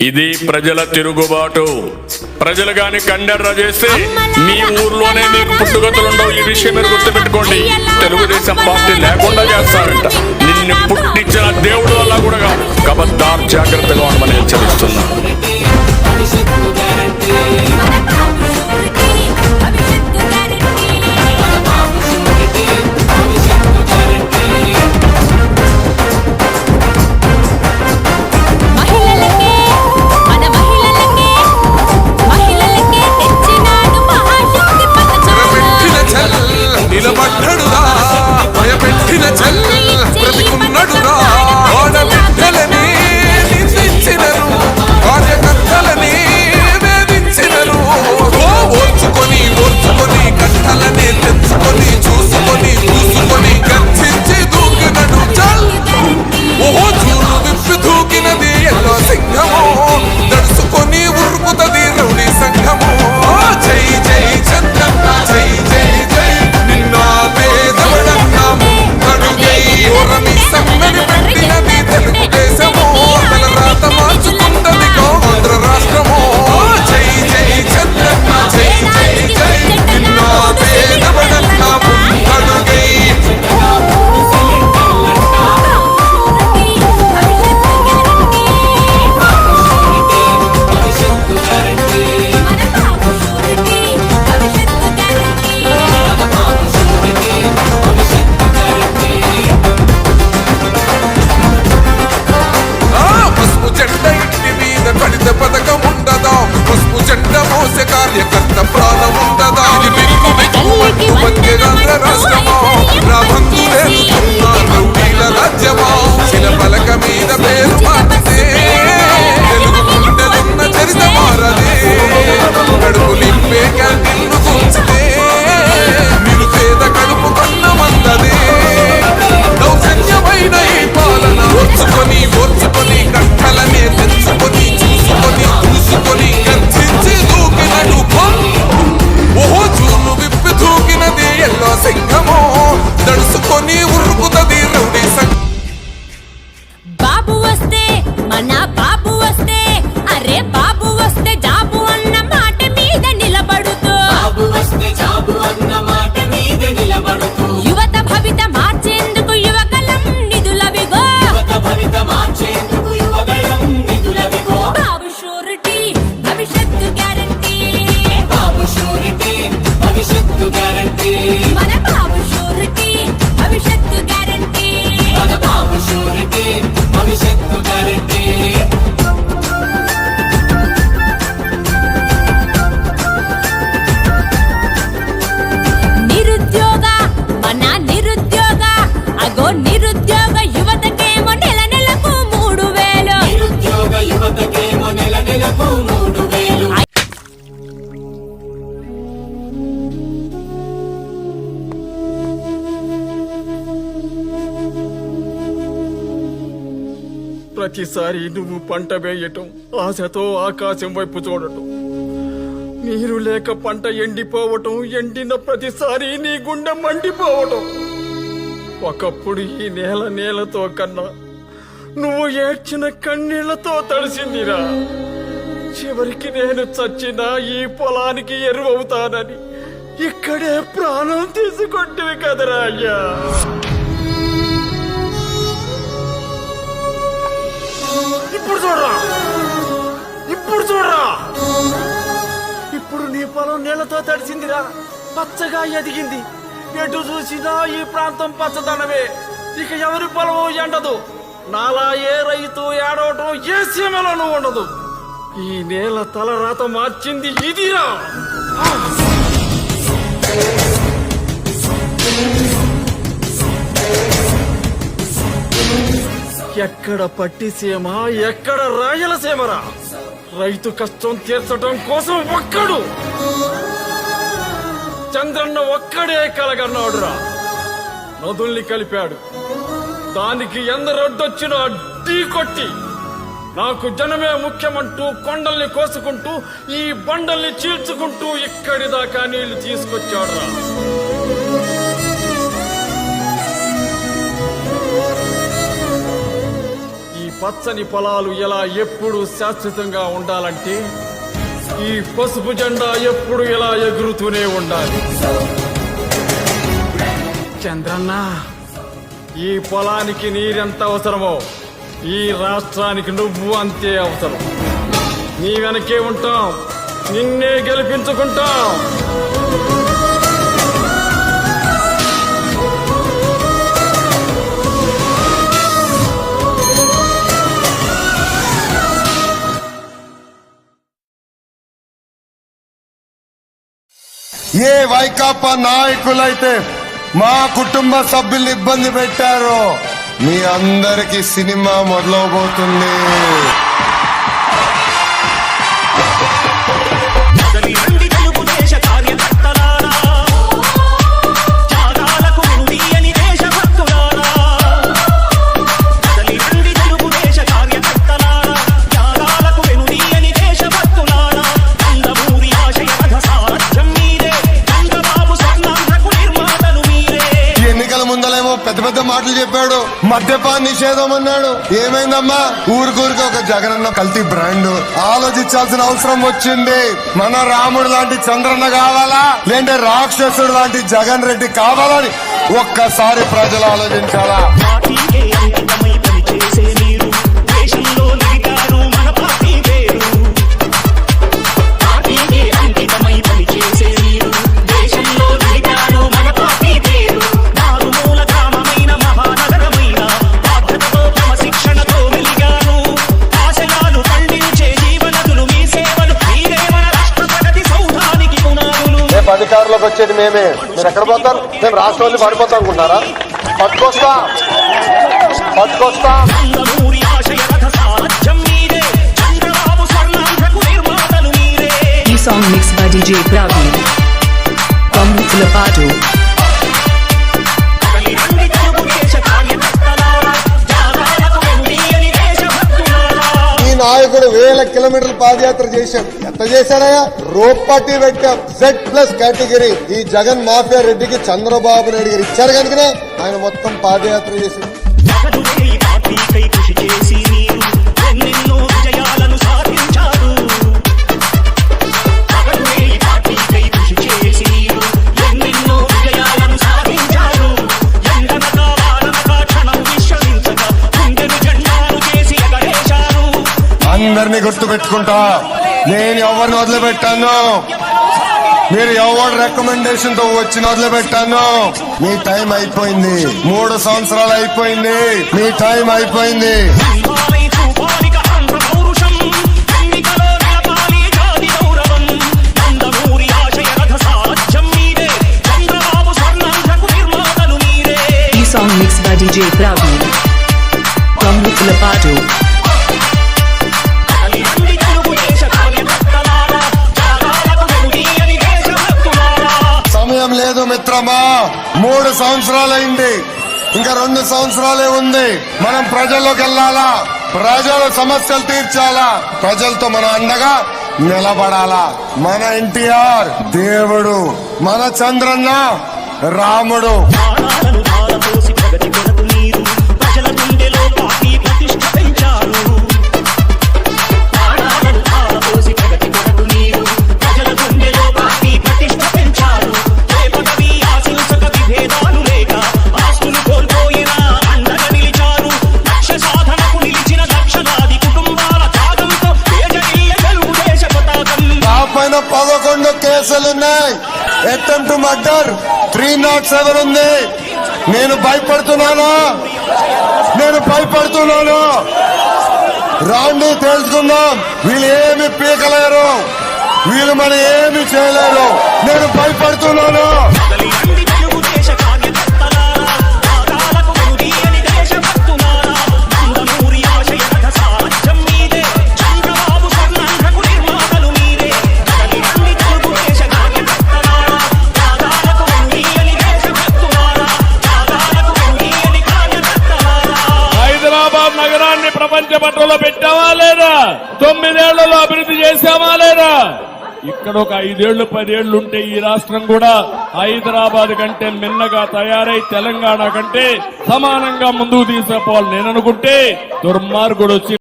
ఇది ప్రజల తిరుగుబాటు. ప్రజలు గాని కండెర్ర చేస్తే మీ ఊర్లోనే మీకు పుట్టుగతులుండవు ఈ విషయం మీరు గుర్తుపెట్టుకోండి. తెలుగుదేశం పార్టీ లేకుండా చేస్తారంట. నిన్ను పుట్టించిన దేవుడు వల్ల కూడా కాదు. కబద్దార్ జాగ్రత్తగా ఉండమని హెచ్చరిస్తున్నా. బాబు వస్తే అరే బా ప్రతిసారి నువ్వు పంట వేయటం ఆశతో ఆకాశం వైపు చూడటం. నీరు లేక పంట ఎండిపోవటం ఎండిన ప్రతిసారి నీ గుండె మండిపోవటం. ఒకప్పుడు ఈ నేల నేలతో కన్నా నువ్వు ఏడ్చిన కన్నీళ్ళతో తడిసిందిరా. చివరికి నేను చచ్చినా ఈ పొలానికి ఎరువవుతానని ఇక్కడే ప్రాణం తీసుకొట్టివి కదరా అయ్యా. ఇప్పుడు చూడరా. ఇప్పుడు చూడరా. ఇప్పుడు నీ పొలం నీళ్ళతో తడిచిందిరా పచ్చగా ఎదిగింది. ఎటు చూసినా ఈ ప్రాంతం పచ్చదనమే. ఇక ఎవరి పొలము ఎండదు. నాలా ఏ రైతు ఏడవటం ఏ సీమలోనూ ఉండదు. ఈ నేల తల రాత మార్చింది ఇదిరా. ఎక్కడ పట్టిసీమ ఎక్కడ రాయలసీమరా రైతు కష్టం తీర్చడం కోసం ఒక్కడు. చంద్రన్న ఒక్కడే కలగన్నాడురా. నదుల్ని కలిపాడు. దానికి ఎందరొడ్డొచ్చినా ఢీ కొట్టి. నాకు జనమే ముఖ్యమంటూ కొండల్ని కోసుకుంటూ ఈ బండల్ని చీల్చుకుంటూ ఇక్కడి దాకా నీళ్ళు తీసుకొచ్చాడురా. పచ్చని పొలాలు ఇలా ఎప్పుడు శాశ్వతంగా ఉండాలంటే ఈ పసుపు జెండా ఎప్పుడు ఇలా ఎగురుతూనే ఉండాలి? చంద్రన్న ఈ పొలానికి నీరెంత అవసరమో ఈ రాష్ట్రానికి నువ్వు అంతే అవసరం. నీ వెనకే ఉంటాం నిన్నే గెలిపించుకుంటాం. ఏ వైకాపా నాయకులైతే మా కుటుంబ సభ్యులు ఇబ్బంది పెట్టారో మీ అందరికి సినిమా మొదలవబోతుంది. పెద్ద మాటలు చెప్పాడు. మద్యపాన నిషేధం అన్నాడు. ఏమైందమ్మా? ఊరికూరికి ఒక జగనన్న కల్తీ బ్రాండ్. ఆలోచించాల్సిన అవసరం వచ్చింది. మన రాముడు లాంటి చంద్రన్న కావాలా? లేదంటే రాక్షసుడు లాంటి జగన్ రెడ్డి కావాలని ఒక్కసారి ప్రజలు ఆలోచించాలా? అధికారంలోకి వచ్చేది మేమే. మీరు ఎక్కడ పోతారు? మేము రాష్ట్రంలో పడిపోతాం అనుకుంటారా పట్టుకొస్తా. పట్టుకొస్తా. నందమూరి ఆశయ రథ సారథ్యం మీరే చంద్రబాబు స్వర్ణాంధ్రకు పాటు వేల కిలోమీటర్లు పాదయాత్ర చేశాం. ఎంత చేశారయ్యా? రోప్ పెట్టాం జెడ్ ప్లస్ కేటగిరీ ఈ జగన్ మాఫియా రెడ్డికి చంద్రబాబు నాయుడు గారు ఇచ్చారు కనుకనే ఆయన మొత్తం పాదయాత్ర చేసింది అందరినీ గుర్తు పెట్టుకుంటా నేను ఎవరిని వదిలిపెట్టాను? మీరు ఎవరి రికమెండేషన్తో వచ్చిన వదిలిపెట్టాను? మీ టైం అయిపోయింది. మూడు సంవత్సరాలు అయిపోయింది. మీ టైం అయిపోయింది. ఈ చూపాలిక ఆంధ్ర పౌరుషం ఎన్నికలో నిలపాలి జాతి లేదు మిత్రమా. మూడు సంవత్సరాలైంది. ఇంకా రెండు సంవత్సరాలే ఉంది. మనం ప్రజల్లోకి వెళ్ళాలా? ప్రజల సమస్యలు తీర్చాలా? ప్రజలతో మన అండగా నిలబడాలా? మన ఎన్టీఆర్ దేవుడు మన చంద్రన్న రాముడు. పదకొండు కేసులున్నాయి attempt murder three not seven ఉంది. నేను భయపడుతున్నానా? నేను భయపడుతున్నాను? రాండి తెలుసుకుందాం. వీళ్ళు ఏమి పీకలేరు. వీళ్ళు మన ఏమి చేయలేరు. నేను భయపడుతున్నాను? పట్టణంలో పెట్టావా లేదా? తొమ్మిదేళ్ళలో అభివృద్ధి చేశామా లేదా? ఇక్కడ ఒక ఐదేళ్ళు పదేళ్ళు ఉంటే ఈ రాష్ట్రం కూడా హైదరాబాద్ కంటే మిన్నగా తయారై తెలంగాణ కంటే సమానంగా ముందుకు తీసుకుపోవాలి. నేను అనుకుంటే దుర్మార్గుడు వచ్చి